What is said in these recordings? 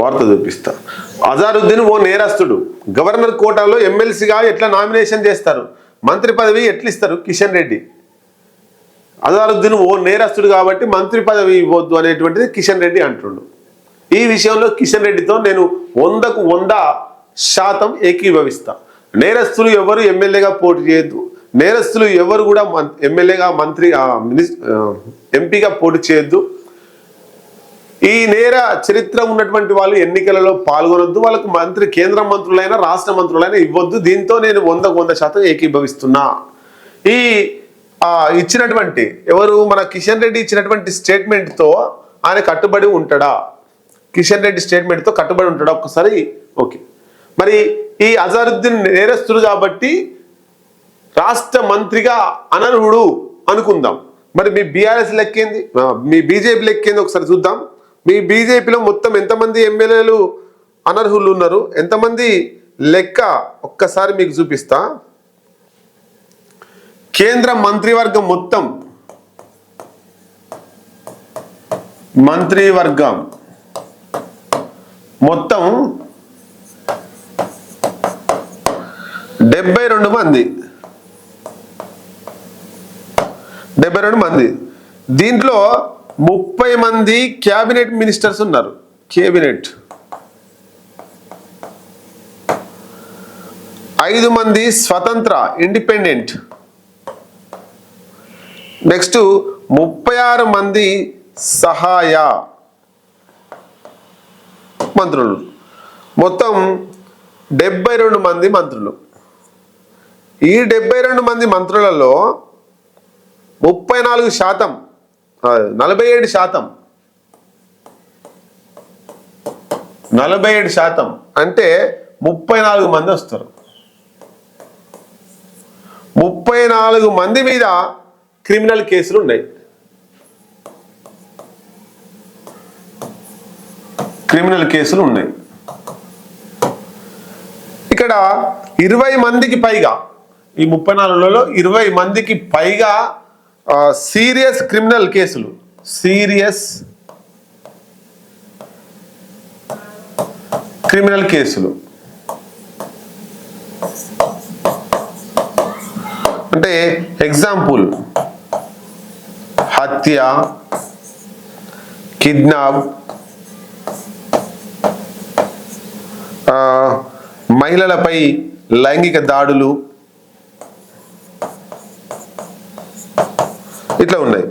వార్త చూపిస్తా. అజారుద్దీన్ ఓ నేరస్తుడు. గవర్నర్ కోటాలో ఎమ్మెల్సీగా ఎట్లా నామినేషన్ చేస్తారు? మంత్రి పదవి ఎట్లా ఇస్తారు కిషన్ రెడ్డి? అజారుద్దీన్ ఓ నేరస్తుడు కాబట్టి మంత్రి పదవి ఇవ్వద్దు అనేటువంటిది కిషన్ రెడ్డి అంటుండు. ఈ విషయంలో కిషన్ రెడ్డితో నేను వందకు వంద శాతం ఏకీభవిస్తా. నేరస్తులు ఎవరు ఎమ్మెల్యేగా పోటీ చేయొద్దు. నేరస్తులు ఎవరు కూడా మం- ఎమ్మెల్యేగా మంత్రి మినిస్- ఎంపీగా పోటీ చేయొద్దు. ఈ నేర చరిత్ర ఉన్నటువంటి వాళ్ళు ఎన్నికలలో పాల్గొనొద్దు. వాళ్ళకు మంత్రి కేంద్ర మంత్రులైనా రాష్ట్ర మంత్రులైనా ఇవ్వద్దు. దీంతో నేను వందకు వంద శాతం ఏకీభవిస్తున్నా. ఈ ఇచ్చినటువంటి ఎవరు మన కిషన్ రెడ్డి ఇచ్చినటువంటి స్టేట్మెంట్తో ఆయన కట్టుబడి ఉంటాడా? కిషన్ రెడ్డి స్టేట్మెంట్తో కట్టుబడి ఉంటాడా? ఒక్కసారి ఓకే. మరి ఈ అజారుద్దీన్ నేరస్తుడు కాబట్టి రాష్ట్ర మంత్రిగా అనర్హుడు అనుకుందాం. మరి మీ బీఆర్ఎస్ లెక్కేంది? మీ బీజేపీ లెక్కింది? ఒకసారి చూద్దాం. మీ బీజేపీలో మొత్తం ఎంతమంది ఎమ్మెల్యేలు అనర్హులు ఉన్నారు ఎంతమంది లెక్క? ఒక్కసారి మీకు చూపిస్తా. కేంద్ర మంత్రివర్గం మొత్తం. మంత్రివర్గం. మొత్తం డెబ్బై రెండు మంది. డెబ్బై రెండు మంది. దీంట్లో ముప్పై మంది క్యాబినెట్ మినిస్టర్స్ ఉన్నారు. కేబినెట్ ఐదు మంది స్వతంత్ర ఇండిపెండెంట్. నెక్స్ట్ ముప్పై ఆరు మంది సహాయ మంత్రులు. మొత్తం డెబ్బై రెండు మంది మంత్రులు. ఈ డెబ్బై రెండు మంది మంత్రులలో ముప్పై నాలుగు శాతం నలభై ఏడు శాతం. నలభై ఏడు శాతం. అంటే ముప్పై నాలుగు మంది వస్తారు. ముప్పై నాలుగు మంది మీద క్రిమినల్ కేసులు ఉన్నాయి. క్రిమినల్ కేసులు ఉన్నాయి. ఇక్కడ ఇరవై మందికి పైగా ఈ ముప్పై నాలుగులలో ఇరవై మందికి పైగా సీరియస్ క్రిమినల్ కేసులు. సీరియస్ క్రిమినల్ కేసులు. అంటే ఎగ్జాంపుల్. హత్య కిడ్నాప్ మహిళలపై లైంగిక దాడులు ఇట్లా ఉన్నాయి.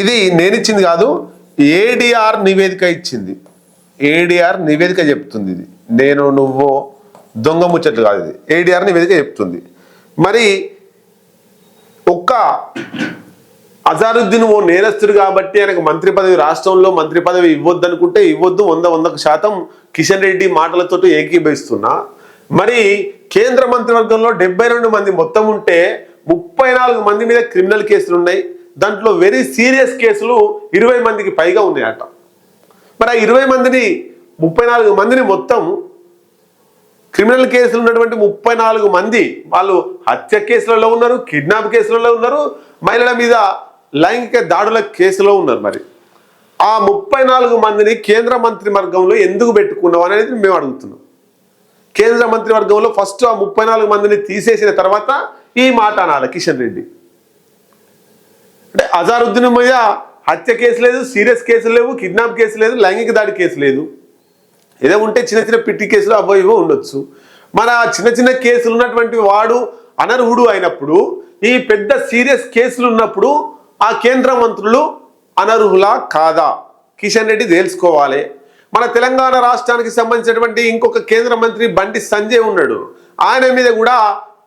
ఇది నేను ఇచ్చింది కాదు ఏడిఆర్ నివేదిక ఇచ్చింది. ఏడిఆర్ నివేదిక చెప్తుంది ఇది. నేను నువ్వు దొంగ ముచ్చట్లు కాదు ఇది. ఏడిఆర్ నివేదిక చెప్తుంది. మరి ఒక్క అజారుద్దీన్ ఓ నేరస్తుడు కాబట్టి ఆయనకు మంత్రి పదవి రాష్ట్రంలో మంత్రి పదవి ఇవ్వద్దు అనుకుంటే ఇవ్వద్దు వంద వందకు శాతం కిషన్ రెడ్డి మాటలతో ఏకీభవిస్తున్నా. మరి కేంద్ర మంత్రివర్గంలో డెబ్బై రెండు మంది మొత్తం ఉంటే ముప్పై నాలుగు మంది మీద క్రిమినల్ కేసులు ఉన్నాయి దాంట్లో వెరీ సీరియస్ కేసులు ఇరవై మందికి పైగా ఉన్నాయట. మరి ఆ ఇరవై మందిని ముప్పై నాలుగు మందిని మొత్తం క్రిమినల్ కేసులు ఉన్నటువంటి ముప్పై నాలుగు మంది వాళ్ళు హత్య కేసులలో ఉన్నారు కిడ్నాప్ కేసులలో ఉన్నారు మహిళల మీద లైంగిక దాడుల కేసులో ఉన్నారు మరి. ఆ ముప్పై నాలుగు మందిని కేంద్ర మంత్రి వర్గంలో ఎందుకు పెట్టుకున్నాం అనేది మేము అడుగుతున్నాం. కేంద్ర మంత్రివర్గంలో ఫస్ట్ ఆ ముప్పై నాలుగు మందిని తీసేసిన తర్వాత ఈ మాట అనాలి కిషన్ రెడ్డి. అజారుద్దీన్ మీద హత్య కేసు లేదు సీరియస్ కేసు లేవు కిడ్నాప్ కేసు లేదు లైంగిక దాడి కేసు లేదు. ఏదో ఉంటే చిన్న చిన్న పిట్టి కేసులు అవ్వ ఇవో ఉండొచ్చు. మరి ఆ చిన్న చిన్న కేసులు ఉన్నటువంటి వాడు అనర్హుడు అయినప్పుడు ఈ పెద్ద సీరియస్ కేసులు ఉన్నప్పుడు ఆ కేంద్ర మంత్రులు అనర్హులా కాదా? కిషన్ రెడ్డి తేల్చుకోవాలి. మన తెలంగాణ రాష్ట్రానికి సంబంధించినటువంటి ఇంకొక కేంద్ర మంత్రి బండి సంజయ్ ఉన్నాడు. ఆయన మీద కూడా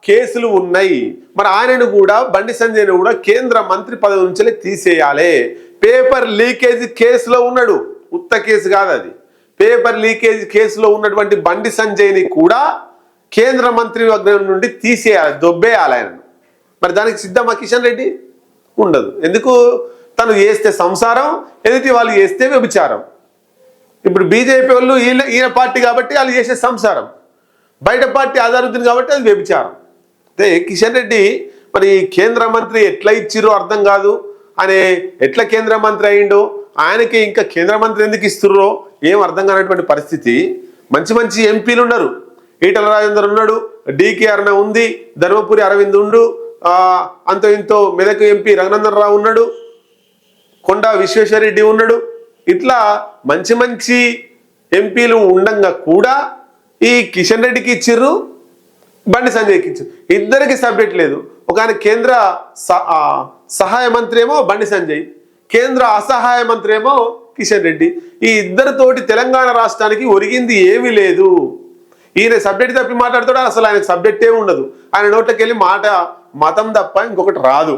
కేసులు ఉన్నాయి. మరి ఆయనను కూడా బండి సంజయ్ను కూడా కేంద్ర మంత్రి పదవి నుంచి తీసేయాలి. పేపర్ లీకేజ్ కేసులో ఉన్నాడు. ఉత్త కేసు కాదు అది. పేపర్ లీకేజ్ కేసులో ఉన్నటువంటి బండి సంజయ్ని కూడా కేంద్ర మంత్రి వర్గం నుండి తీసేయాలి దొబ్బేయాలి ఆయనను. మరి దానికి సిద్ధమా కిషన్ రెడ్డి? ఉండదు. ఎందుకు? తను చేస్తే సంసారం ఎదుటి వాళ్ళు చేస్తే వ్యభిచారం. ఇప్పుడు బీజేపీ వాళ్ళు ఈయన ఈయన పార్టీ కాబట్టి వాళ్ళు చేసే సంసారం. బయట పార్టీ ఆధారుద్దింది కాబట్టి అది వ్యభిచారం. అదే కిషన్ రెడ్డి మరి కేంద్ర మంత్రి ఎట్లా ఇచ్చిరో అర్థం కాదు. అనే ఎట్లా కేంద్ర మంత్రి అయ్యిండో ఆయనకి ఇంకా కేంద్ర మంత్రి ఎందుకు ఇస్తుర్రో ఏం అర్థం కానటువంటి పరిస్థితి. మంచి మంచి ఎంపీలు ఉన్నారు ఈటల రాజేందర్ ఉన్నాడు డీకే అరుణ ఉంది ధర్మపురి అరవింద్ ఉండు అంతో ఇంతో మెదక్ ఎంపీ రఘునందన్ రావు ఉన్నాడు కొండ విశ్వేశ్వరరెడ్డి ఉన్నాడు. ఇట్లా మంచి మంచి ఎంపీలు ఉండంగా కూడా ఈ కిషన్ రెడ్డికి ఇచ్చిర్రు బండి సంజయ్ ఇచ్చారు ఇద్దరికి సబ్జెక్ట్ లేదు. ఒక ఆయన కేంద్ర సహాయ మంత్రి ఏమో బండి సంజయ్. కేంద్ర అసహాయ మంత్రి ఏమో కిషన్ రెడ్డి. ఈ ఇద్దరితోటి తెలంగాణ రాష్ట్రానికి ఒరిగింది ఏమీ లేదు. ఈయన సబ్జెక్ట్ తప్పి మాట్లాడుతాడు అసలు ఆయన సబ్జెక్టే ఉండదు. ఆయన నోట్లోకి వెళ్ళి మాట మతం తప్ప ఇంకొకటి రాదు.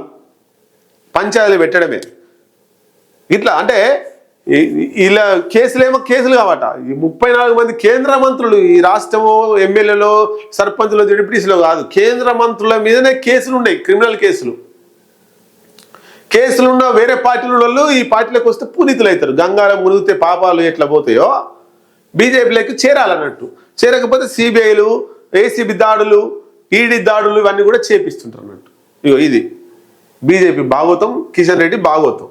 పంచాయతీలు పెట్టడమే. ఇట్లా అంటే ఇలా కేసులేమో కేసులు కావట. ఈ ముప్పై నాలుగు మంది కేంద్ర మంత్రులు ఈ రాష్ట్రము ఎమ్మెల్యేలో సర్పంచులు డిప్యూటీస్లో కాదు. కేంద్ర మంత్రుల మీదనే కేసులు ఉన్నాయి క్రిమినల్ కేసులు. కేసులు ఉన్న వేరే పార్టీలు వాళ్ళు ఈ పార్టీలకు వస్తే పూనితులు అవుతారు గంగాలో మునిగితే పాపాలు ఎట్లా పోతాయో బీజేపీలోకి చేరాలన్నట్టు. చేరకపోతే సిబిఐలు ఏసీబీ దాడులు ఈడీ దాడులు ఇవన్నీ కూడా చేపిస్తుంటారు అన్నట్టు ఇగో ఇది. బీజేపీ భాగవతం కిషన్ రెడ్డి భాగవతం